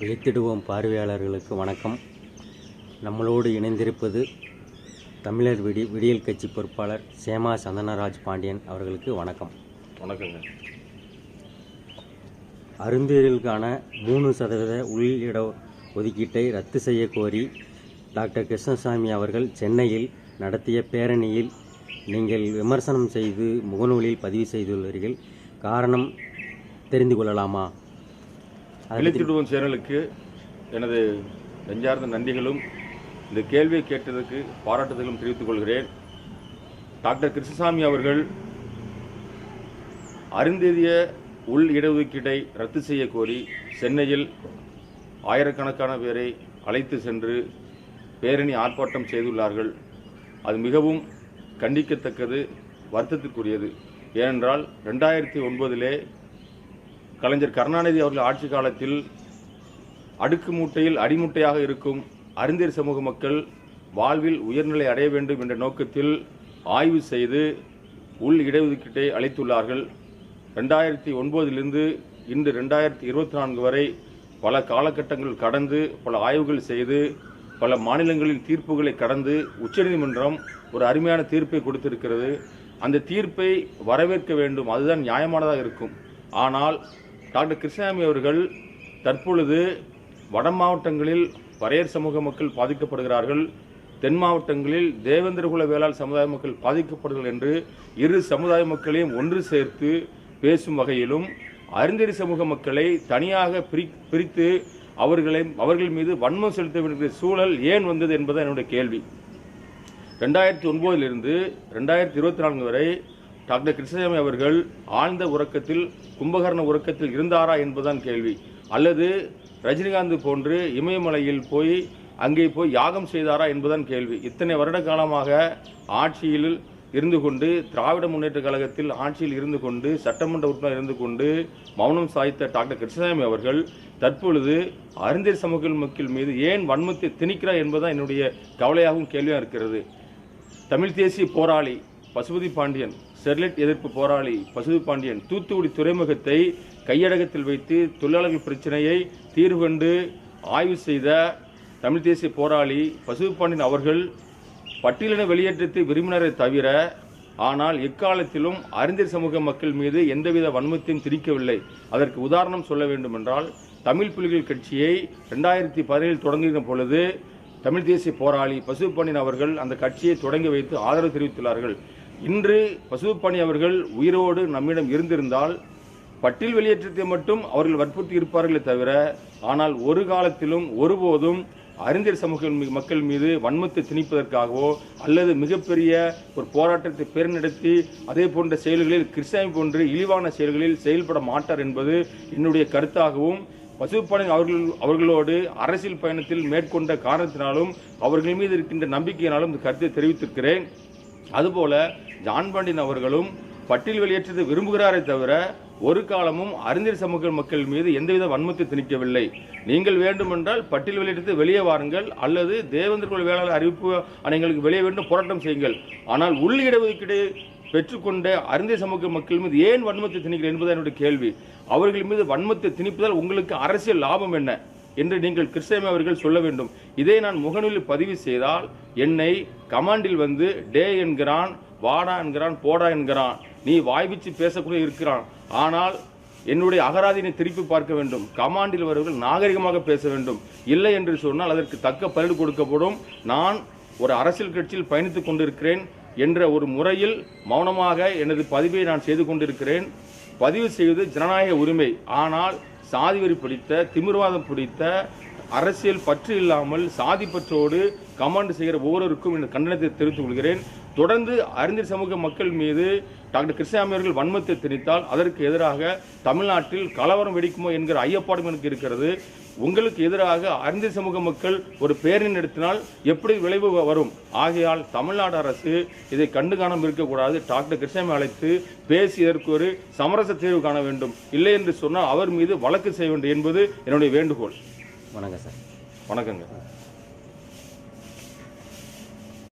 விழித்திடுவோம் பார்வையாளர்களுக்கு வணக்கம். நம்மளோடு இணைந்திருப்பது தமிழர் விடி விடியல் கட்சி பொறுப்பாளர் சேமா சந்தனராஜ் பாண்டியன் அவர்களுக்கு வணக்கம். வணக்கங்க. அருந்தேரிலுக்கான மூணு சதவீத உள் இட ஒதுக்கீட்டை ரத்து செய்ய கோரி டாக்டர் கிருஷ்ணசாமி அவர்கள் சென்னையில் நடத்திய பேரணியில் நீங்கள் விமர்சனம் செய்து முகநூலில் பதிவு செய்துள்ளீர்கள். காரணம் தெரிந்து கொள்ளலாமா? விழித்திடுவோம் சேனலுக்கு எனது நெஞ்சார்ந்த நன்றிகளும் இந்த கேள்வியை கேட்டதற்கு பாராட்டுதலும் தெரிவித்துக் கொள்கிறேன். டாக்டர் கிருஷ்ணசாமி அவர்கள் அருந்தேதிய உள் இடஒதுக்கீட்டை ரத்து செய்ய கோரி சென்னையில் ஆயிரக்கணக்கான பேரை அழைத்து சென்று பேரணி ஆர்ப்பாட்டம் செய்துள்ளார்கள். அது மிகவும் கண்டிக்கத்தக்கது வருத்தத்திற்குரியது. ஏனென்றால் ரெண்டாயிரத்தி ஒன்பதிலே கலைஞர் கருணாநிதி அவர்கள் ஆட்சி காலத்தில் அடுக்கு மூட்டையில் அடிமுட்டையாக இருக்கும் அறிஞர் சமூக மக்கள் வாழ்வில் உயர்நிலை அடைய வேண்டும் என்ற நோக்கத்தில் ஆய்வு செய்து உள் இடஒதுக்கீட்டை அளித்துள்ளார்கள். ரெண்டாயிரத்தி ஒன்பதிலிருந்து இன்று ரெண்டாயிரத்தி இருபத்தி நான்கு வரை பல காலகட்டங்கள் கடந்து பல ஆய்வுகள் செய்து பல மாநிலங்களின் தீர்ப்புகளை கடந்து உச்சநீதிமன்றம் ஒரு அருமையான தீர்ப்பை கொடுத்திருக்கிறது. அந்த தீர்ப்பை வரவேற்க வேண்டும். அதுதான் நியாயமானதாக இருக்கும். ஆனால் டாக்டர் கிருஷ்ணாமி அவர்கள் தற்பொழுது வட மாவட்டங்களில் பரையர் சமூக மக்கள் பாதிக்கப்படுகிறார்கள். தென் மாவட்டங்களில் தேவேந்திரகுல வேளாண் சமுதாய மக்கள் பாதிக்கப்படுகிறார்கள் என்று இரு சமுதாய மக்களையும் ஒன்று சேர்த்து பேசும் வகையிலும் அறிந்தறி சமூக மக்களை தனியாக பிரி பிரித்து அவர்களை அவர்கள் மீது வன்மம் செலுத்த வேண்டிய சூழல் ஏன் வந்தது என்பது என்னுடைய கேள்வி. ரெண்டாயிரத்தி ஒன்பதிலிருந்து ரெண்டாயிரத்தி இருபத்தி நான்கு வரை டாக்டர் கிருஷ்ணசாமி அவர்கள் ஆழ்ந்த உறக்கத்தில் கும்பகர்ண உறக்கத்தில் இருந்தாரா என்பதுதான் கேள்வி. அல்லது ரஜினிகாந்த் போன்று இமயமலையில் போய் அங்கே போய் யாகம் செய்தாரா என்பதுதான் கேள்வி. இத்தனை வருட காலமாக ஆட்சியில் இருந்து கொண்டு திராவிட முன்னேற்ற கழகத்தில் ஆட்சியில் இருந்து கொண்டு சட்டமன்ற உறுப்பினர் இருந்து கொண்டு மௌனம் சாய்த்த டாக்டர் கிருஷ்ணசாமி அவர்கள் தற்பொழுது அறிஞர் சமூக மக்கள் மீது ஏன் வன்மத்தை திணிக்கிறார் என்பதுதான் என்னுடைய கவலையாகவும் கேள்வியாக இருக்கிறது. தமிழ் தேசிய போராளி பசுபதி பாண்டியன் ஸ்டெர்லைட் எதிர்ப்பு போராளி பசுது பாண்டியன் தூத்துக்குடி துறைமுகத்தை கையடகத்தில் வைத்து தொழிலாளர்கள் பிரச்சனையை தீர்வு கண்டு ஆய்வு செய்த தமிழ் தேசிய போராளி பசுது பாண்டியன் அவர்கள் பட்டியலின வெளியேற்றத்தை விரும்பினரை தவிர ஆனால் எக்காலத்திலும் அறிஞர் சமூக மக்கள் மீது எந்தவித வன்மத்தையும் திரிக்கவில்லை அதற்கு உதாரணம் சொல்ல வேண்டுமென்றால் தமிழ் புலிகள் கட்சியை ரெண்டாயிரத்தி பதினேழில் தொடங்குகிற பொழுது தமிழ் தேசிய போராளி பசுப்பாண்டியன் அவர்கள் அந்த கட்சியை தொடங்கி வைத்து ஆதரவு தெரிவித்துள்ளார்கள். இன்று பசுப்பாணி அவர்கள் உயிரோடு நம்மிடம் இருந்திருந்தால் பட்டியல் வெளியேற்றத்தை மட்டும் அவர்கள் வற்புறுத்தி இருப்பார்களே தவிர ஆனால் ஒரு காலத்திலும் ஒருபோதும் அறிஞர் சமூக மக்கள் மீது வன்மத்தை திணிப்பதற்காகவோ அல்லது மிகப்பெரிய ஒரு போராட்டத்தை பெருநடத்தி அதே போன்ற செயல்களில் கிறிஸ்தாமி போன்று இழிவான செயல்களில் செயல்பட மாட்டார் என்பது என்னுடைய கருத்தாகவும் பசுப்பாணி அவர்கள் அவர்களோடு அரசியல் பயணத்தில் மேற்கொண்ட காரணத்தினாலும் அவர்கள் மீது இருக்கின்ற நம்பிக்கையினாலும் இந்த கருத்தை தெரிவித்திருக்கிறேன். அதுபோல ஜான் பாண்டியன் அவர்களும் பட்டியல் வெளியேற்றத்தை விரும்புகிறாரே தவிர ஒரு காலமும் அறிஞர் சமூக மக்கள் மீது எந்தவித வன்மத்தை திணிக்கவில்லை. நீங்கள் வேண்டுமென்றால் பட்டியல் வெளியிட்டு வெளியே வாருங்கள் அல்லது தேவேந்திர குழு வேளாளர் அறிவிப்பு அணைங்களுக்கு வெளியே வேண்டும் போராட்டம் செய்யுங்கள். ஆனால் உள் இடஒதுக்கீடு பெற்றுக்கொண்ட அறிஞர் சமூக மக்கள் மீது ஏன் வன்மத்தை திணிக்கிறேன் என்பது என்னுடைய கேள்வி. அவர்கள் மீது வன்மத்தை திணிப்பதால் உங்களுக்கு அரசியல் லாபம் என்ன? என்று நீங்கள் கிருஷ்ணமி அவர்கள் சொல்ல வேண்டும். இதை நான் முகநூலில் பதிவு செய்தால் என்னை கமாண்டில் வந்து டே என்கிறான் வாடா என்கிறான் போடா என்கிறான். நீ வாய்விச்சு பேசக்கூடிய இருக்கிறான். ஆனால் என்னுடைய அகராதினை திருப்பி பார்க்க வேண்டும். கமாண்டில் வருவர்கள் நாகரிகமாக பேச வேண்டும். இல்லை என்று சொன்னால் அதற்கு தக்க பதில் கொடுக்கப்படும். நான் ஒரு அரசியல் கட்சியில் பயணித்துக் கொண்டிருக்கிறேன் என்ற ஒரு முறையில் மௌனமாக எனது பதிவை நான் செய்து கொண்டிருக்கிறேன். பதிவு செய்வது ஜனநாயக உரிமை. ஆனால் சாதி வெறி பிடித்த திமிர்வாதம் பிடித்த அரசியல் பற்று இல்லாமல் சாதி பற்றோடு கமாண்ட் செய்கிற ஒவ்வொருவருக்கும் இந்த கண்டனத்தை தெரிவித்துக் கொள்கிறேன். தொடர்ந்து அறிஞர் சமூக மக்கள் மீது டாக்டர் கிருஷ்ணாமி அவர்கள் வன்மத்தை திணித்தால் அதற்கு எதிராக தமிழ்நாட்டில் கலவரம் வெடிக்குமோ என்கிற ஐயப்பாடும் எனக்கு இருக்கிறது. உங்களுக்கு எதிராக அறிஞர் சமூக மக்கள் ஒரு பேரணி நடத்தினால் எப்படி விளைவு வரும்? ஆகையால் தமிழ்நாடு அரசு இதை கண்டு காணாமல் இருக்கக்கூடாது. டாக்டர் கிருஷ்ணாமி அழைத்து பேசி இதற்கு ஒரு சமரச தீர்வு காண வேண்டும். இல்லை என்று சொன்னால் அவர் மீது வழக்கு செய்ய வேண்டும் என்பது என்னுடைய வேண்டுகோள். வணக்கம் சார். வணக்கங்க.